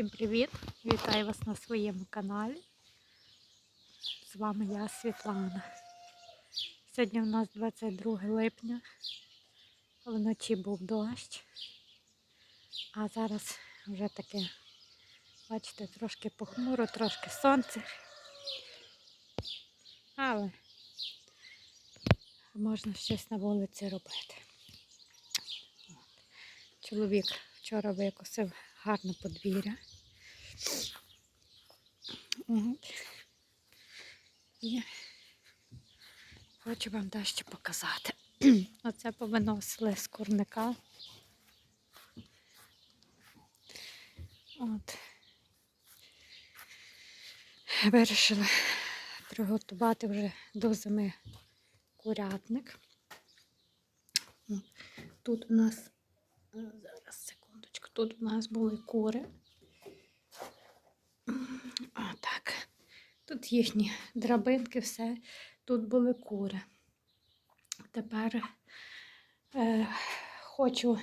Всім привіт! Вітаю вас на своєму каналі. З вами я Світлана. Сьогодні у нас 22 липня. Вночі був дощ. А зараз вже таке, бачите, трошки похмуро, трошки сонце. Але можна щось на вулиці робити. Чоловік вчора викосив гарне подвір'я. От. І хочу вам дещо показати. Оце повиносили з курника. От. Вирішили приготувати вже до зими курятник. Тут у нас е, зараз секундочку, тут у нас були кури. Тут їхні драбинки, все. Тут були кури. Тепер е, хочу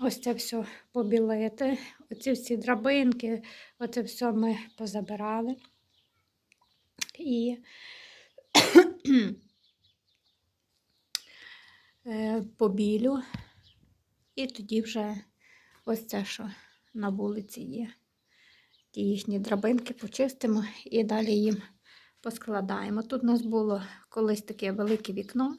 ось це все побілити. Оці всі драбинки, оце все ми позабирали. І е, побілю. І тоді вже ось це, що на вулиці є. Ті їхні драбинки почистимо і далі їм поскладаємо. Тут у нас було колись таке велике вікно.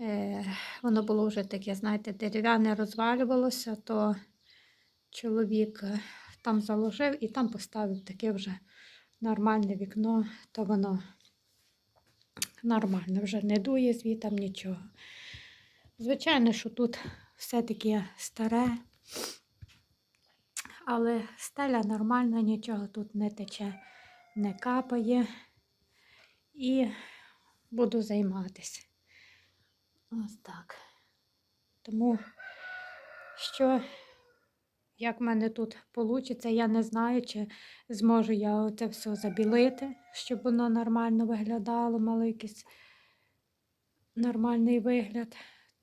Е, воно було вже таке, знаєте, дерев'яне розвалювалося, то чоловік е, там заложив і там поставив таке вже нормальне вікно, то воно нормально, вже не дує звітом нічого. Звичайно, що тут все таке старе, але стеля нормальна, нічого тут не тече, не капає. І буду займатися. Ось так. Тому що, як в мене тут вийде, я не знаю, чи зможу я це все забілити, щоб воно нормально виглядало, мало якийсь нормальний вигляд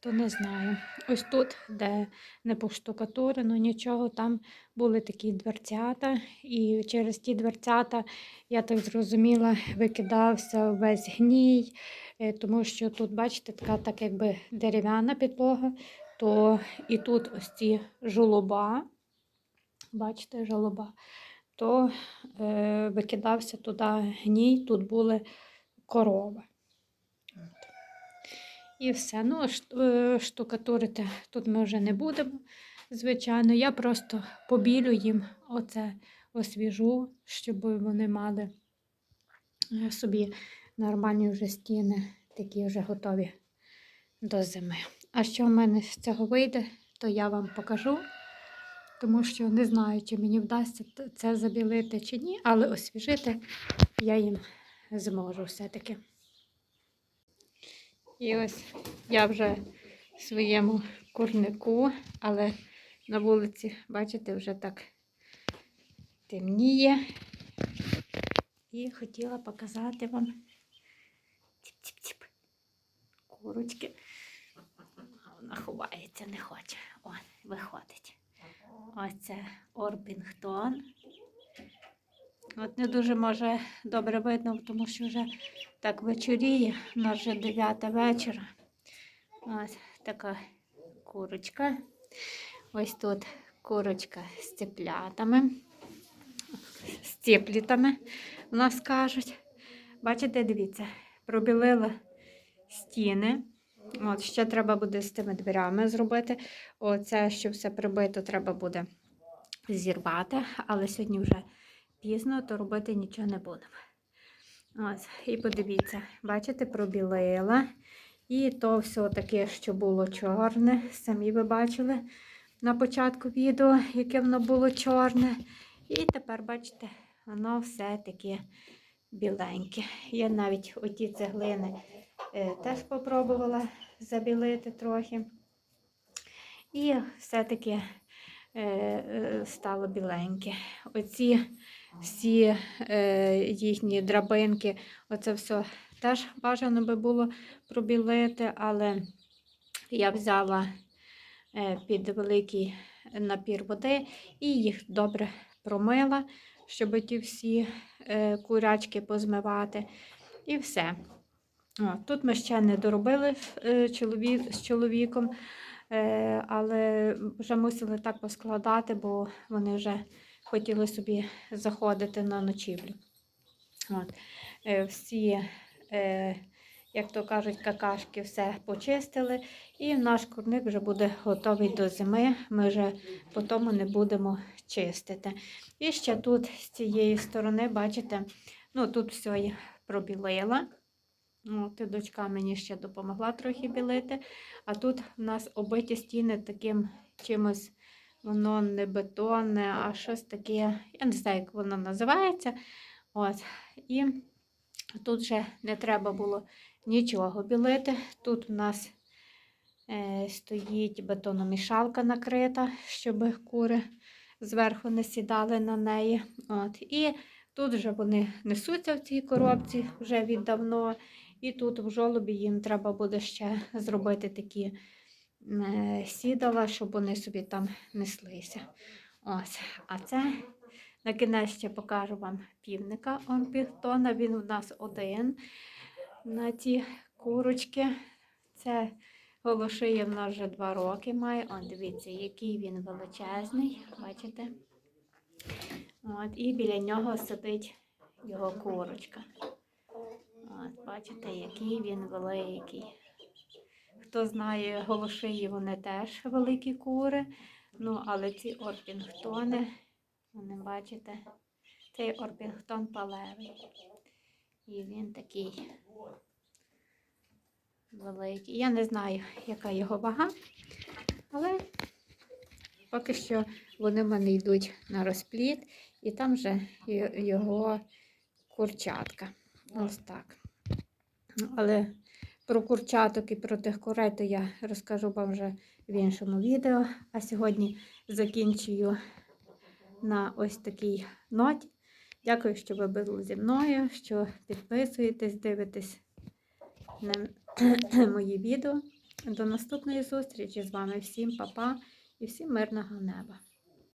то не знаю. Ось тут, де не поштукатурено, нічого, там були такі дверцята, і через ті дверцята, я так зрозуміла, викидався весь гній, е, тому що тут, бачите, така так якби дерев'яна підлога, то і тут ось ці жолоба, бачите, жолоба, то е, викидався туди гній, тут були корови. І все. Ну, е, штукатурити тут ми вже не будемо. Звичайно, я просто побілю їм оце освіжу, щоб вони мали е, собі нормальні вже стіни, такі вже готові до зими. А що в мене з цього вийде, то я вам покажу, тому що не знаю, чи мені вдасться це забілити чи ні, але освіжити я їм зможу все-таки. І ось я вже в своєму курнику, але на вулиці, бачите, вже так темніє. І хотіла показати вам тіп-тіп-тіп. Курочки. Вона ховається, не хоче. О, виходить. Ось це Орбінгтон. От не дуже може добре видно, тому що вже так вечоріє, у нас вже 9 вечора. Ось така курочка. Ось тут курочка з цеплятами, з цеплітами, у нас кажуть. Бачите, дивіться, пробілила стіни. От, ще треба буде з тими дверями зробити. Оце, що все прибито, треба буде зірвати, але сьогодні вже пізно, то робити нічого не будемо. Ось, і подивіться, бачите, пробілила. І то все таке, що було чорне. Самі ви бачили на початку відео, яке воно було чорне. І тепер, бачите, воно все таке біленьке. Я навіть оті цеглини е, теж спробувала забілити трохи. І все-таки е, е, стало біленьке. Оці всі е, їхні драбинки, оце все теж бажано би було пробілити, але я взяла е, під великий напір води і їх добре промила, щоб ті всі е, курячки позмивати. І все. О, тут ми ще не доробили е, чоловік, з чоловіком, е, але вже мусили так поскладати, бо вони вже хотіли собі заходити на ночівлю. От. Е, всі, е, як то кажуть, какашки все почистили, і наш курник вже буде готовий до зими. Ми вже по тому не будемо чистити. І ще тут з цієї сторони, бачите, ну тут все пробілила. От, і дочка мені ще допомогла трохи білити. А тут в нас обиті стіни таким чимось, воно не бетонне, а щось таке, я не знаю, як воно називається. От. І тут вже не треба було нічого білити. Тут у нас е, стоїть бетономішалка накрита, щоб кури зверху не сідали на неї. От. І тут вже вони несуться в цій коробці вже віддавно. І тут в жолобі їм треба буде ще зробити такі сідала, щоб вони собі там неслися. Ось. А це на кінець ще покажу вам півника Орпіхтона. Він у нас один на ті курочки. Це голошиє в нас вже два роки має. О, дивіться, який він величезний. Бачите? От, і біля нього сидить його курочка. От, бачите, який він великий. Хто знає, голошиї вони теж великі кури. Ну, але ці орпінгтони, вони бачите, цей орпінгтон палевий. І він такий великий. Я не знаю, яка його вага, але поки що вони в мене йдуть на розпліт, і там вже його курчатка. Ось так. Ну, Але про курчаток і про тих курей то я розкажу вам вже в іншому відео. А сьогодні закінчую на ось такій ноті. Дякую, що ви були зі мною, що підписуєтесь, дивитесь на мої відео. До наступної зустрічі з вами всім, па-па і всім мирного неба!